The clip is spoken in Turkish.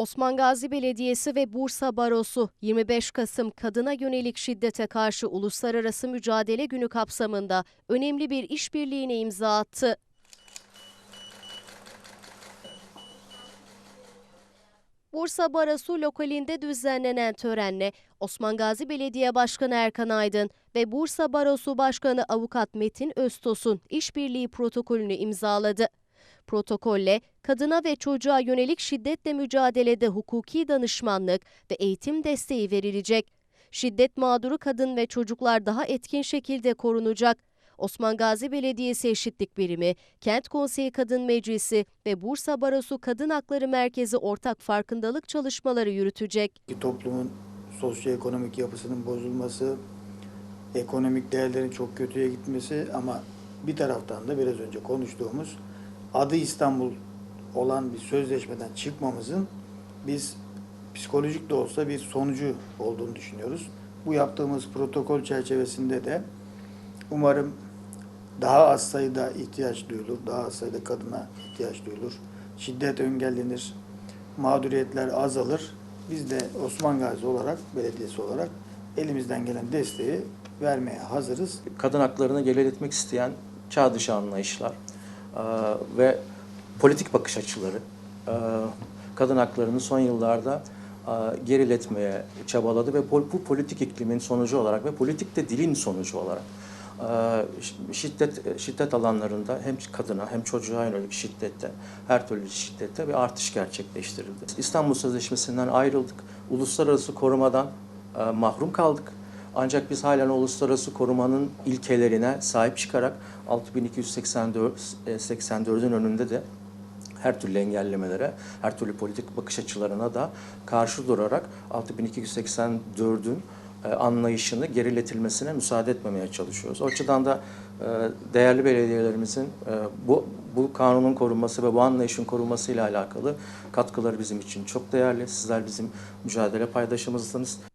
Osman Gazi Belediyesi ve Bursa Barosu 25 Kasım Kadına Yönelik Şiddete Karşı Uluslararası Mücadele Günü kapsamında önemli bir işbirliğine imza attı. Bursa Barosu lokalinde düzenlenen törenle Osman Gazi Belediye Başkanı Erkan Aydın ve Bursa Barosu Başkanı Avukat Metin Öztos'un işbirliği protokolünü imzaladı. Protokolle kadına ve çocuğa yönelik şiddetle mücadelede hukuki danışmanlık ve eğitim desteği verilecek. Şiddet mağduru kadın ve çocuklar daha etkin şekilde korunacak. Osman Gazi Belediyesi Eşitlik Birimi, Kent Konseyi Kadın Meclisi ve Bursa Barosu Kadın Hakları Merkezi ortak farkındalık çalışmaları yürütecek. Toplumun sosyoekonomik yapısının bozulması, ekonomik değerlerin çok kötüye gitmesi ama bir taraftan da biraz önce konuştuğumuz adı İstanbul olan bir sözleşmeden çıkmamızın biz psikolojik de olsa bir sonucu olduğunu düşünüyoruz. Bu yaptığımız protokol çerçevesinde de umarım daha az sayıda ihtiyaç duyulur, daha az sayıda kadına ihtiyaç duyulur. Şiddet engellenir, mağduriyetler azalır. Biz de Osman Gazi olarak, belediyesi olarak elimizden gelen desteği vermeye hazırız. kadın haklarını ilerletmek isteyen çağ dışı anlayışlar ve politik bakış açıları e, kadın haklarını son yıllarda e, geriletmeye çabaladı ve bu politik iklimin sonucu olarak ve politik de dilin sonucu olarak şiddet şiddet alanlarında hem kadına hem çocuğa yönelik şiddette her türlü şiddette bir artış gerçekleştirildi. İstanbul Sözleşmesi'nden ayrıldık. Uluslararası korumadan mahrum kaldık. Ancak biz halen uluslararası korumanın ilkelerine sahip çıkarak 6284 e, 84'ün önünde de her türlü engellemelere, her türlü politik bakış açılarına da karşı durarak 6284'ün e, anlayışını geriletilmesine müsaade etmemeye çalışıyoruz. O açıdan da e, değerli belediyelerimizin bu bu kanunun korunması ve bu anlayışın korunması ile alakalı katkıları bizim için çok değerli. Sizler bizim mücadele paydaşımızsınız.